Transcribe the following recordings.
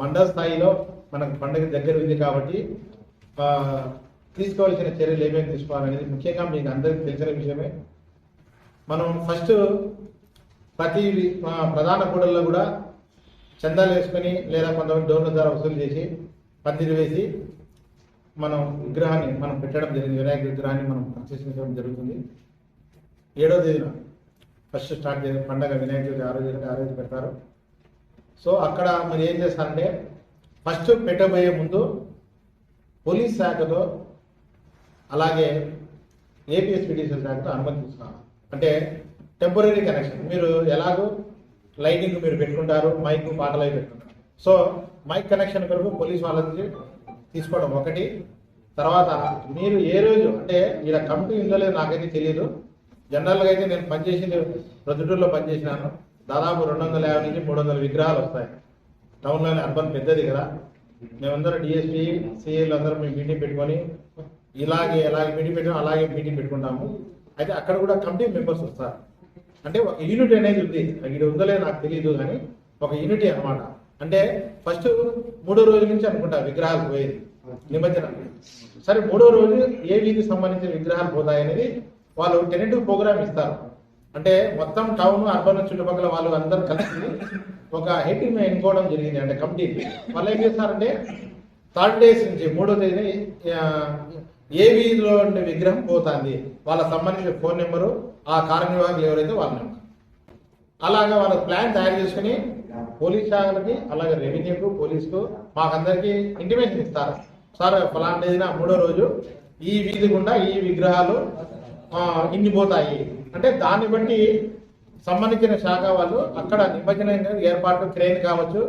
మండల స్థాయిలో మనకు పండుగ దగ్గర ఉంది కాబట్టి తీసుకోవాల్సిన చర్యలు ఏమేమి తీసుకోవాలనేది ముఖ్యంగా మీకు అందరికీ తెలిసిన విషయమే. మనం ఫస్ట్ ప్రతి ప్రధాన కూడల్లో కూడా చందాలు వేసుకొని లేదా కొంతమంది డోర్ల ద్వారా వసూలు చేసి పందిరి వేసి మనం విగ్రహాన్ని మనం పెట్టడం జరిగింది. వినాయక విగ్రహాన్ని మనం ప్రతిష్ఠించడం జరుగుతుంది. ఏడో తేదీన ఫస్ట్ స్టార్ట్ చేసిన పండగ వినాయక చవితి ఆ రోజు ఆ రోజు పెడతారు. సో అక్కడ మీరు ఏం చేస్తారంటే ఫస్ట్ పెట్టబోయే ముందు పోలీస్ శాఖతో అలాగే ఏపీఎస్పీడీసీ శాఖతో అనుమతి అంటే టెంపరీ కనెక్షన్ మీరు ఎలాగో లైటింగ్ మీరు పెట్టుకుంటారు మైక్ పాటలు అవి పెట్టుకుంటారు. సో మైక్ కనెక్షన్ కొరకు పోలీస్ వాళ్ళ నుంచి తీసుకోవడం ఒకటి. తర్వాత మీరు ఏ రోజు అంటే ఈడ కమిటీ ఉందో లేదో నాకైతే తెలియదు జనరల్గా అయితే నేను పనిచేసింది ప్రొద్దుటూరులో పనిచేసినాను. దాదాపు రెండు వందల యాభై నుంచి మూడు వందల విగ్రహాలు వస్తాయి. టౌన్లోనే అర్బన్ పెద్దది కదా. మేమందరం డిఎస్పీ సిఎల్ అందరం మేము మీటింగ్ పెట్టుకొని ఇలాగే ఎలాగే మీటింగ్ పెట్టుకుని అలాగే మీటింగ్ పెట్టుకుంటాము. అయితే అక్కడ కూడా కమిటీ మెంబర్స్ వస్తారు. అంటే ఒక యూనిట్ అనేది ఉంది. ఇక్కడ ఉందలే నాకు తెలియదు కానీ ఒక యూనిటీ అనమాట అంటే ఫస్ట్ మూడో రోజు నుంచి అనుకుంటా విగ్రహాలు పోయేది. నిమజ్జనం. సరే మూడో రోజు ఏ వీధికి సంబంధించిన విగ్రహాలు పోతాయి అనేది వాళ్ళు టెనెటివ్ ప్రోగ్రామ్ ఇస్తారు. అంటే మొత్తం టౌన్ అర్బన్ చుట్టుపక్కల వాళ్ళు అందరూ కలిసి ఒక హెడ్ని ఎన్నుకోవడం జరిగింది అంటే కమిటీ. వాళ్ళు ఏం చేస్తారంటే థర్డ్ డేస్ నుంచి మూడో తేదీ ఏ వీధిలో ఉండే విగ్రహం పోతుంది. వాళ్ళ సంబంధించిన ఫోన్ నెంబరు ఆ కార్యనిర్వాహకులు ఎవరైతే వాళ్ళ నెంబర్ అలాగా వాళ్ళ ప్లాన్ తయారు చేసుకుని పోలీస్ శాఖలకి అలాగే రెవెన్యూకు పోలీసుకు మాకందరికి ఇంటిమేషన్ ఇస్తారు. సార్ ఫలానా మూడో రోజు ఈ వీధి గుండా ఈ విగ్రహాలు ఇన్ని పోతాయి అంటే దాన్ని బట్టి సంబంధించిన శాఖ వాళ్ళు అక్కడ నిమజ్జనం ఏర్పాటు క్రెయిన్ కావచ్చు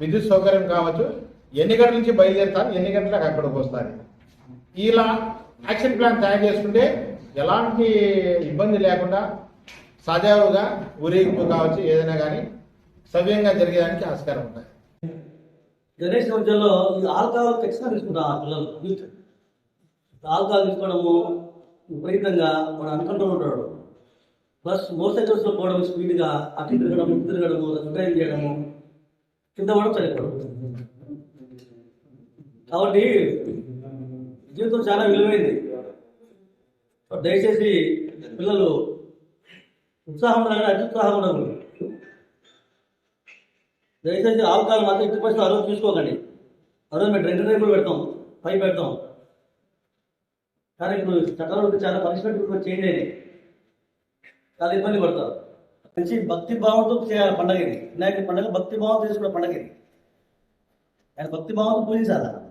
విద్యుత్ సౌకర్యం కావచ్చు ఎన్ని గంటల నుంచి బయలుదేరుతారు ఎన్ని గంటలకు అక్కడికి వస్తారు ఇలా యాక్షన్ ప్లాన్ తయారు చేసుకుంటే ఎలాంటి ఇబ్బంది లేకుండా సజావుగా ఊరేగింపు కావచ్చు ఏదైనా కానీ సవ్యంగా జరిగేదానికి ఆస్కారం ఉంటాయి గణేష్ మధ్యలో ఈ ఆల్కహాల్ ఖచ్చితంగా తీసుకుంటాం ఆ పిల్లలు. ఆల్కహాల్ తీసుకోవడము విపరీతంగా మన అనుకుంటూ ఉంటాడు. బస్ మోటార్ సైకిల్స్లో పోవడం స్పీడ్గా అటు తిరగడం ఇటు తిరగడము డ్రైవ్ చేయడము కింద పడడం చనిపోవడం కాబట్టి జీవితం చాలా విలువైంది. దయచేసి పిల్లలు ఉత్సాహం ఉండాలి అత్యుత్సాహం ఉండకూడదు దయచేసి ఆల్కహాల్ మాత్రం ఎట్టి పరిస్థితి ఆ రోజు తీసుకోకండి ఆ రోజు మేము రెండు రేపులు పెడతాం పై పెడతాం. కానీ ఇప్పుడు చట్టాలు చాలా పనిష్మెంట్ కూడా చేంజ్ అయినాయి. చాలా ఇబ్బంది పడతారు. మంచి భక్తి భావంతో చేయాలి పండగ ఇది. వినాయకుడి పండగ భక్తి భావంతో చేసుకునే పండగ ఇది. ఆయన భక్తి భావంతో పూజించాలి?